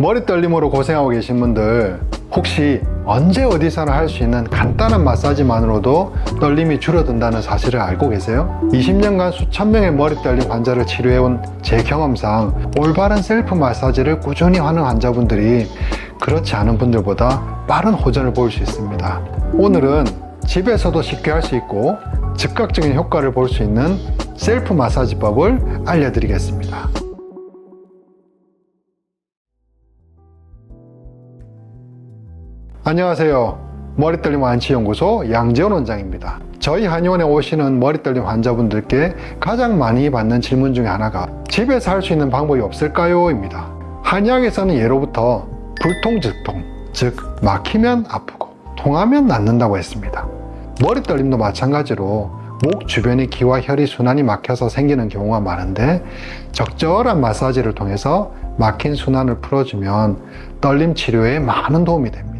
머리 떨림으로 고생하고 계신 분들 혹시 언제 어디서나 할 수 있는 간단한 마사지만으로도 떨림이 줄어든다는 사실을 알고 계세요? 20년간 수천 명의 머리 떨림 환자를 치료해온 제 경험상 올바른 셀프 마사지를 꾸준히 하는 환자분들이 그렇지 않은 분들보다 빠른 호전을 보일 수 있습니다. 오늘은 집에서도 쉽게 할 수 있고 즉각적인 효과를 볼 수 있는 셀프 마사지법을 알려드리겠습니다. 안녕하세요. 머리떨림 완치연구소 양재원 원장입니다. 저희 한의원에 오시는 머리떨림 환자분들께 가장 많이 받는 질문 중에 하나가 집에서 할 수 있는 방법이 없을까요? 입니다. 한의학에서는 예로부터 불통 즉통, 즉 막히면 아프고 통하면 낫는다고 했습니다. 머리떨림도 마찬가지로 목 주변의 기와 혈이 순환이 막혀서 생기는 경우가 많은데 적절한 마사지를 통해서 막힌 순환을 풀어주면 떨림 치료에 많은 도움이 됩니다.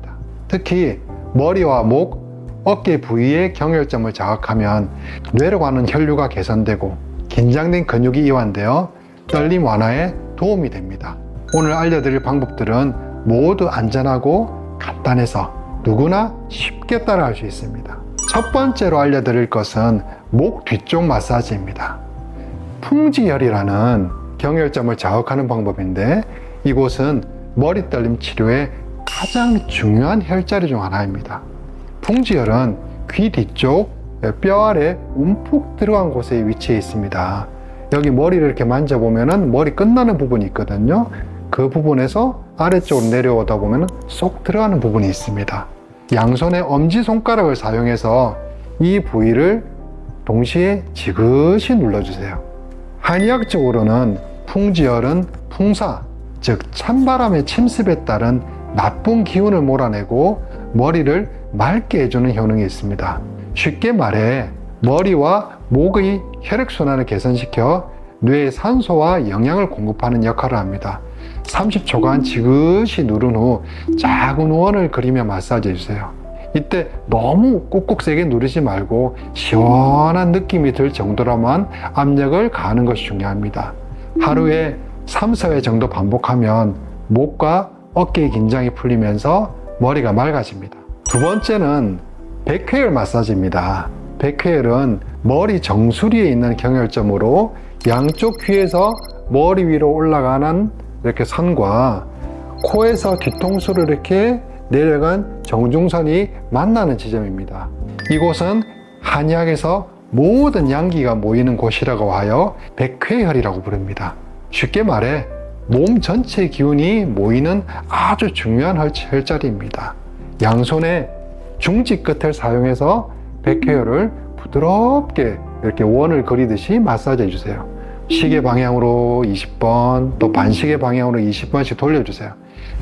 특히 머리와 목, 어깨 부위의 경혈점을 자극하면 뇌로 가는 혈류가 개선되고 긴장된 근육이 이완되어 떨림 완화에 도움이 됩니다. 오늘 알려드릴 방법들은 모두 안전하고 간단해서 누구나 쉽게 따라할 수 있습니다. 첫 번째로 알려드릴 것은 목 뒤쪽 마사지입니다. 풍지혈이라는 경혈점을 자극하는 방법인데 이곳은 머리 떨림 치료의 가장 중요한 혈자리 중 하나입니다. 풍지혈은 귀 뒤쪽 뼈 아래 움푹 들어간 곳에 위치해 있습니다. 여기 머리를 이렇게 만져보면 머리 끝나는 부분이 있거든요. 그 부분에서 아래쪽으로 내려오다 보면 쏙 들어가는 부분이 있습니다. 양손의 엄지손가락을 사용해서 이 부위를 동시에 지그시 눌러주세요. 한의학적으로는 풍지열은 풍사, 즉 찬바람의 침습에 따른 나쁜 기운을 몰아내고 머리를 맑게 해주는 효능이 있습니다. 쉽게 말해 머리와 목의 혈액순환을 개선시켜 뇌에 산소와 영양을 공급하는 역할을 합니다. 30초간 지그시 누른 후 작은 원을 그리며 마사지 해 주세요. 이때 너무 꾹꾹 세게 누르지 말고 시원한 느낌이 들 정도로만 압력을 가하는 것이 중요합니다. 하루에 3, 4회 정도 반복하면 목과 어깨의 긴장이 풀리면서 머리가 맑아집니다. 두 번째는 백회열 마사지입니다. 백회열은 머리 정수리에 있는 경혈점으로 양쪽 귀에서 머리 위로 올라가는 이렇게 선과 코에서 뒤통수를 이렇게 내려간 정중선이 만나는 지점입니다. 이곳은 한의학에서 모든 양기가 모이는 곳이라고 하여 백회혈이라고 부릅니다. 쉽게 말해 몸 전체의 기운이 모이는 아주 중요한 혈- 혈자리입니다. 양손의 중지 끝을 사용해서 백회혈을 부드럽게 이렇게 원을 그리듯이 마사지 해주세요. 시계 방향으로 20번, 또 반시계 방향으로 20번씩 돌려주세요.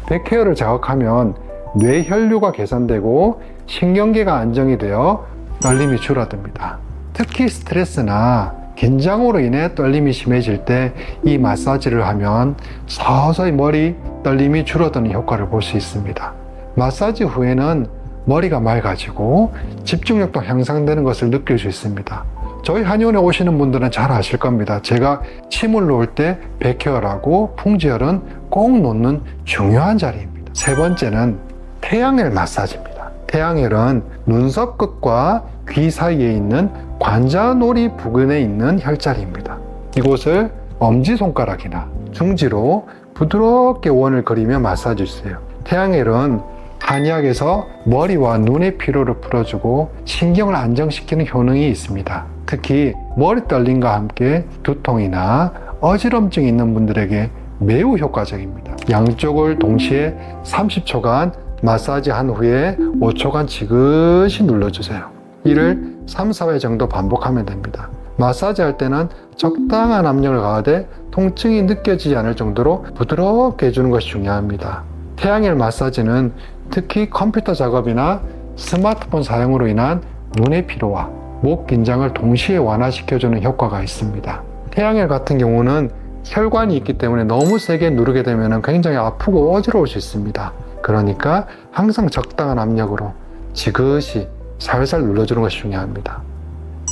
백회혈을 자극하면 뇌 혈류가 개선되고 신경계가 안정이 되어 떨림이 줄어듭니다. 특히 스트레스나 긴장으로 인해 떨림이 심해질 때 이 마사지를 하면 서서히 머리 떨림이 줄어드는 효과를 볼 수 있습니다. 마사지 후에는 머리가 맑아지고 집중력도 향상되는 것을 느낄 수 있습니다. 저희 한의원에 오시는 분들은 잘 아실 겁니다. 제가 침을 놓을 때 백혈하고 풍지혈은 꼭 놓는 중요한 자리입니다. 세 번째는 태양열 마사지입니다. 태양열은 눈썹 끝과 귀 사이에 있는 관자놀이 부근에 있는 혈자리입니다. 이곳을 엄지손가락이나 중지로 부드럽게 원을 그리며 마사지 주세요. 태양열은 한의학에서 머리와 눈의 피로를 풀어주고 신경을 안정시키는 효능이 있습니다. 특히 머리 떨림과 함께 두통이나 어지럼증이 있는 분들에게 매우 효과적입니다. 양쪽을 동시에 30초간 마사지 한 후에 5초간 지그시 눌러주세요. 이를 3, 4회 정도 반복하면 됩니다. 마사지 할 때는 적당한 압력을 가하되 통증이 느껴지지 않을 정도로 부드럽게 해주는 것이 중요합니다. 태양열 마사지는 특히 컴퓨터 작업이나 스마트폰 사용으로 인한 눈의 피로와 목 긴장을 동시에 완화시켜주는 효과가 있습니다. 태양열 같은 경우는 혈관이 있기 때문에 너무 세게 누르게 되면 굉장히 아프고 어지러울 수 있습니다. 그러니까 항상 적당한 압력으로 지그시 살살 눌러주는 것이 중요합니다.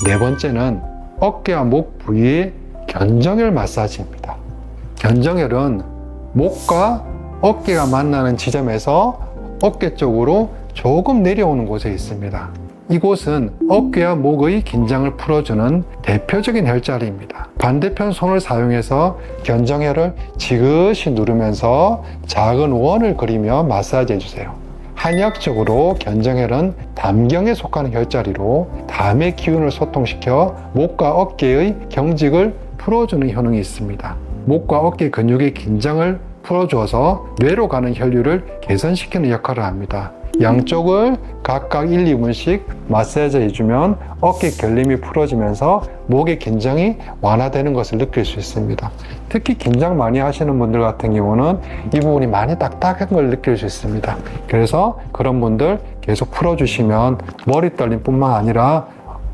네 번째는 어깨와 목 부위의 견정혈 마사지입니다. 견정혈은 목과 어깨가 만나는 지점에서 어깨 쪽으로 조금 내려오는 곳에 있습니다. 이곳은 어깨와 목의 긴장을 풀어주는 대표적인 혈자리입니다. 반대편 손을 사용해서 견정혈을 지그시 누르면서 작은 원을 그리며 마사지 해 주세요. 한의학적으로 견정혈은 담경에 속하는 혈자리로 담의 기운을 소통시켜 목과 어깨의 경직을 풀어주는 효능이 있습니다. 목과 어깨 근육의 긴장을 풀어주어서 뇌로 가는 혈류를 개선시키는 역할을 합니다. 양쪽을 각각 1, 2분씩 마사지 해주면 어깨 결림이 풀어지면서 목의 긴장이 완화되는 것을 느낄 수 있습니다. 특히 긴장 많이 하시는 분들 같은 경우는 이 부분이 많이 딱딱한 걸 느낄 수 있습니다. 그래서 그런 분들 계속 풀어주시면 머리 떨림 뿐만 아니라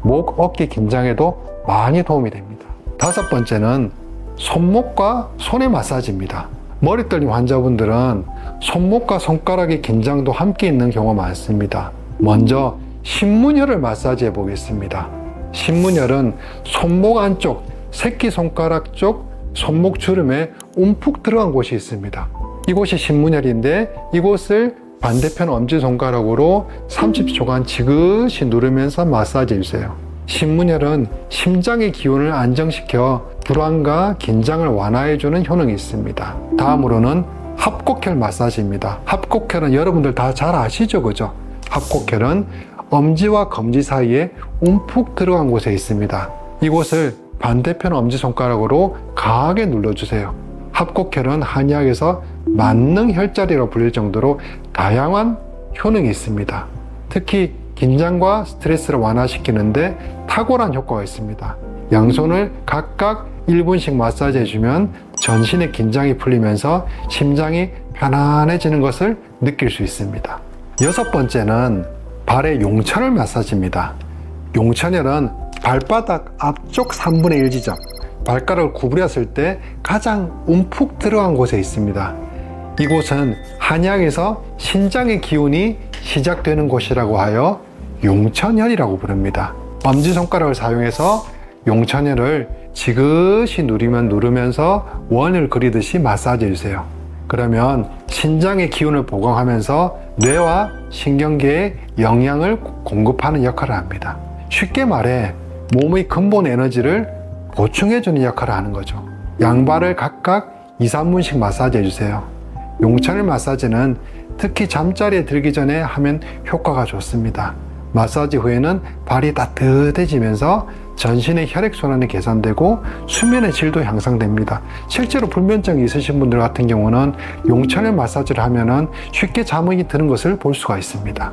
목, 어깨 긴장에도 많이 도움이 됩니다. 다섯 번째는 손목과 손의 마사지입니다. 머리 떨림 환자분들은 손목과 손가락의 긴장도 함께 있는 경우가 많습니다. 먼저 신문혈을 마사지해 보겠습니다. 신문혈은 손목 안쪽, 새끼손가락 쪽 손목 주름에 움푹 들어간 곳이 있습니다. 이곳이 신문혈인데 이곳을 반대편 엄지손가락으로 30초간 지그시 누르면서 마사지 해 주세요. 신문혈은 심장의 기운을 안정시켜 불안과 긴장을 완화해주는 효능이 있습니다. 다음으로는 합곡혈 마사지입니다. 합곡혈은 여러분들 다 잘 아시죠? 그죠? 합곡혈은 엄지와 검지 사이에 움푹 들어간 곳에 있습니다. 이곳을 반대편 엄지손가락으로 강하게 눌러주세요. 합곡혈은 한의학에서 만능 혈자리로 불릴 정도로 다양한 효능이 있습니다. 특히 긴장과 스트레스를 완화시키는데 탁월한 효과가 있습니다. 양손을 각각 1분씩 마사지 해주면 전신의 긴장이 풀리면서 심장이 편안해지는 것을 느낄 수 있습니다. 여섯 번째는 발의 용천을 마사지입니다. 용천혈은 발바닥 앞쪽 3분의 1 지점, 발가락을 구부렸을 때 가장 움푹 들어간 곳에 있습니다. 이곳은 한약에서 신장의 기운이 시작되는 곳이라고 하여 용천혈이라고 부릅니다. 엄지손가락을 사용해서 용천혈을 지그시 누리면 누르면서 원을 그리듯이 마사지 해주세요. 그러면 신장의 기운을 보강하면서 뇌와 신경계에 영양을 공급하는 역할을 합니다. 쉽게 말해 몸의 근본 에너지를 보충해주는 역할을 하는 거죠. 양발을 각각 2, 3분씩 마사지 해주세요. 용천을 마사지는 특히 잠자리에 들기 전에 하면 효과가 좋습니다. 마사지 후에는 발이 따뜻해지면서 전신의 혈액순환이 개선되고 수면의 질도 향상됩니다. 실제로 불면증이 있으신 분들 같은 경우는 용천의 마사지를 하면은 쉽게 잠이 드는 것을 볼 수가 있습니다.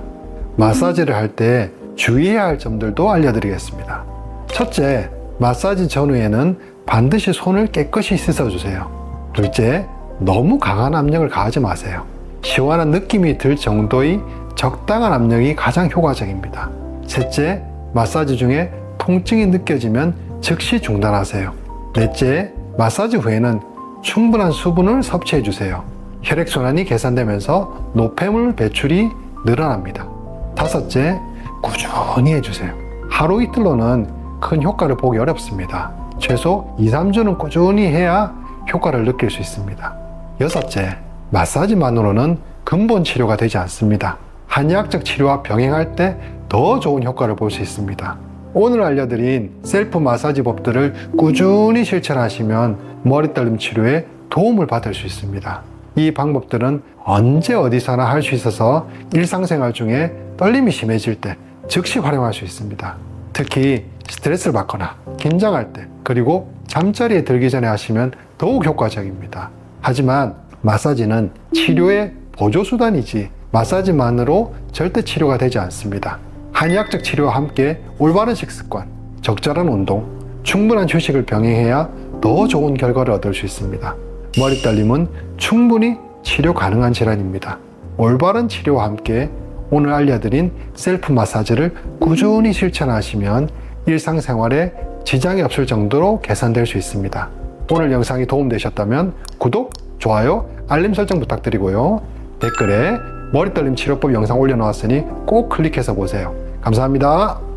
마사지를 할 때 주의해야 할 점들도 알려드리겠습니다. 첫째, 마사지 전후에는 반드시 손을 깨끗이 씻어주세요. 둘째, 너무 강한 압력을 가하지 마세요. 시원한 느낌이 들 정도의 적당한 압력이 가장 효과적입니다. 셋째, 마사지 중에 통증이 느껴지면 즉시 중단하세요. 넷째, 마사지 후에는 충분한 수분을 섭취해 주세요. 혈액순환이 개선되면서 노폐물 배출이 늘어납니다. 다섯째, 꾸준히 해주세요. 하루 이틀로는 큰 효과를 보기 어렵습니다. 최소 2, 3주는 꾸준히 해야 효과를 느낄 수 있습니다. 여섯째, 마사지만으로는 근본 치료가 되지 않습니다. 한의학적 치료와 병행할 때 더 좋은 효과를 볼 수 있습니다. 오늘 알려드린 셀프 마사지 법들을 꾸준히 실천하시면 머리 떨림 치료에 도움을 받을 수 있습니다. 이 방법들은 언제 어디서나 할 수 있어서 일상생활 중에 떨림이 심해질 때 즉시 활용할 수 있습니다. 특히 스트레스를 받거나 긴장할 때 그리고 잠자리에 들기 전에 하시면 더욱 효과적입니다. 하지만 마사지는 치료의 보조수단이지 마사지만으로 절대 치료가 되지 않습니다. 한의학적 치료와 함께 올바른 식습관, 적절한 운동, 충분한 휴식을 병행해야 더 좋은 결과를 얻을 수 있습니다. 머리 떨림은 충분히 치료 가능한 질환입니다. 올바른 치료와 함께 오늘 알려드린 셀프 마사지를 꾸준히 실천하시면 일상생활에 지장이 없을 정도로 개선될 수 있습니다. 오늘 영상이 도움되셨다면 구독, 좋아요, 알림 설정 부탁드리고요. 댓글에 머리 떨림 치료법 영상 올려놓았으니 꼭 클릭해서 보세요. 감사합니다.